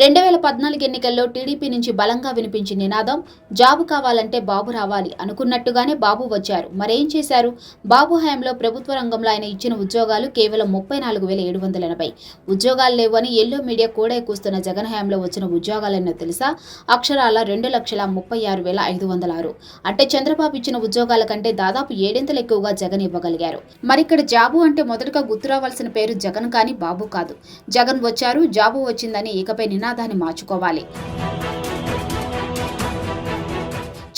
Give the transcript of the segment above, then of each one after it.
రెండు వేల పద్నాలుగు ఎన్నికల్లో టీడీపీ నుంచి బలంగా వినిపించిన నినాదం జాబు కావాలంటే బాబు రావాలి అనుకున్నట్టుగానే బాబు వచ్చారు. మరేం చేశారు? బాబు హయాంలో ప్రభుత్వ రంగంలో ఆయన ఇచ్చిన ఉద్యోగాలు కేవలం ముప్పై నాలుగు వేల ఏడు వందల ఎనభై. ఉద్యోగాలు లేవని ఎల్లో మీడియా కూడా కూస్తున్న జగన్ హయాంలో వచ్చిన ఉద్యోగాలన్నో తెలుసా? అక్షరాల రెండు లక్షల ముప్పై ఆరు వేల ఐదు వందల ఆరు. అంటే చంద్రబాబు ఇచ్చిన ఉద్యోగాల కంటే దాదాపు ఏడింతలు ఎక్కువగా జగన్ ఇవ్వగలిగారు. మరిక్కడ జాబు అంటే మొదటగా గుర్తు రావాల్సిన పేరు జగన్ కానీ బాబు కాదు. జగన్ వచ్చారు జాబు వచ్చిందని ఇకపై నినాదాన్ని మార్చుకోవాలి.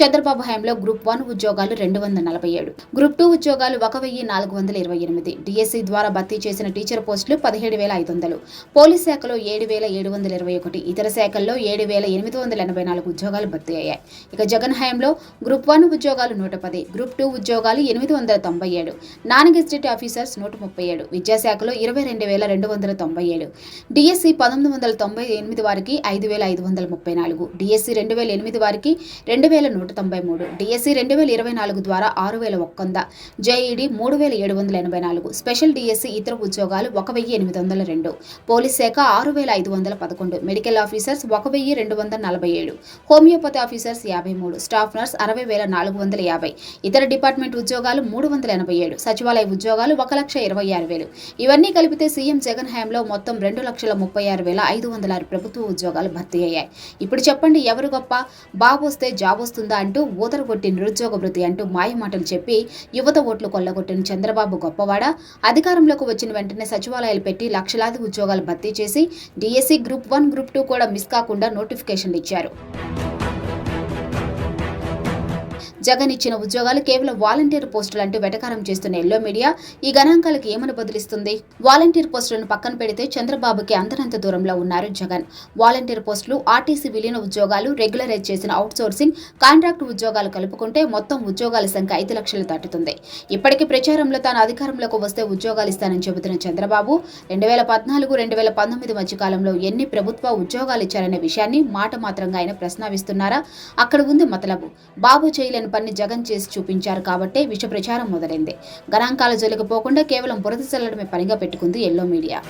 చంద్రబాబు హయాంలో గ్రూప్ వన్ ఉద్యోగాలు రెండు వందల నలభై ఏడు. గ్రూప్ టూ ఉద్యోగాలు ఒక వెయ్యి నాలుగు వందల ఇరవై ఎనిమిది. డిఎస్సి ద్వారా భర్తీ చేసిన టీచర్ పోస్టులు పదిహేడు వేల ఐదు వందలు. పోలీస్ శాఖలో ఏడు వేల ఏడు వందల ఇరవై ఒకటి. ఇతర శాఖల్లో ఏడు వేల ఎనిమిది వందల ఎనభై నాలుగు ఉద్యోగాలు భర్తీ అయ్యాయి. ఇక జగన్ హయాంలో గ్రూప్ వన్ ఉద్యోగాలు నూట పది. గ్రూప్ టూ ఉద్యోగాలు ఎనిమిది వందల తొంభై ఏడు. నాన్ గెజిటెడ్ ఆఫీసర్స్ నూట ముప్పై ఏడు. విద్యాశాఖలో ఇరవై రెండు వేల రెండు వందల తొంభై ఏడు. డిఎస్సి పంతొమ్మిది వందల తొంభై ఎనిమిది వారికి ఐదు వేల ఐదు వందల ముప్పై నాలుగు. డిఎస్సి రెండు వేల ఎనిమిది వారికి రెండు వేల నూట తొంభై మూడు డిఎస్సి రెండు వేల ఇరవై నాలుగు ద్వారా ఆరు వేల ఒక్క వంద జేఈడి మూడు వేల ఏడు వందల ఎనభై నాలుగు స్పెషల్ డిఎస్సి ఇతర ఉద్యోగాలు ఒక వెయ్యి ఎనిమిది వందల రెండు పోలీస్ శాఖ ఆరు వేల ఐదు వందల పదకొండు మెడికల్ ఆఫీసర్స్ ఒక వెయ్యి రెండు వందల నలభై ఏడు హోమియోపతి ఆఫీసర్స్ యాభై మూడు స్టాఫ్ నర్స్ అరవై వేల నాలుగు వందల యాభై ఇతర డిపార్ట్మెంట్ ఉద్యోగాలు మూడు వందల ఎనభై ఏడు సచివాలయ ఉద్యోగాలు ఒక లక్ష ఇరవై ఆరు వేలు. ఇవన్నీ కలిపితే సీఎం జగన్ హయాంలో మొత్తం రెండు లక్షల ముప్పై ఆరు వేల ఐదు వందల ఆరు ప్రభుత్వ ఉద్యోగాలు భర్తీ అయ్యాయి. ఇప్పుడు చెప్పండి ఎవరు గొప్ప? బాబు వస్తే జాబ్ వస్తుందా అంటూ ఊతరగొట్టి నిరుద్యోగ వృత్తి అంటూ మాయమాటలు చెప్పి యువత ఓట్లు కొల్లగొట్టిన చంద్రబాబు గొప్పవాడ? అధికారంలోకి వచ్చిన వెంటనే సచివాలయాలు పెట్టి లక్షలాది ఉద్యోగాలు భర్తీ చేసి DSC group one group two కూడా మిస్ కాకుండా నోటిఫికేషన్లు ఇచ్చారు. జగన్ ఇచ్చిన ఉద్యోగాలు కేవలం వాలంటీర్ పోస్టులు అంటూ వెటకారం చేస్తున్న ఎల్లో మీడియా ఈ గణాంకాలకు ఏమని బదులిస్తుంది? వాలంటీర్ పోస్టులను పక్కన పెడితే చంద్రబాబుకి అంతరంత దూరంలో ఉన్నారు జగన్. వాలంటీర్ పోస్టులు ఆర్టీసీ విలీన ఉద్యోగాలు రెగ్యులరైజ్ చేసిన అవుట్ సోర్సింగ్ కాంట్రాక్ట్ ఉద్యోగాలు కలుపుకుంటే మొత్తం ఉద్యోగాల సంఖ్య ఐదు లక్షలు దాటుతుంది. ఇప్పటికీ ప్రచారంలో తాను అధికారంలోకి వస్తే ఉద్యోగాలు ఇస్తానని చెబుతున్న చంద్రబాబు రెండు వేల పద్నాలుగు రెండు వేల పంతొమ్మిది మధ్య కాలంలో ఎన్ని ప్రభుత్వ ఉద్యోగాలు ఇచ్చారనే విషయాన్ని మాట మాత్రంగా ఆయన ప్రస్తావిస్తున్నారా అక్కడ ఉంది మతలబు. బాబు చేయలేని పని జగన్ చేసి చూపించారు కాబట్టే విష ప్రచారం మొదలైంది. గణాంకాల జోలికి పోకుండా కేవలం బురద చల్లడమే పనిగా పెట్టుకుంది ఎల్లో మీడియా.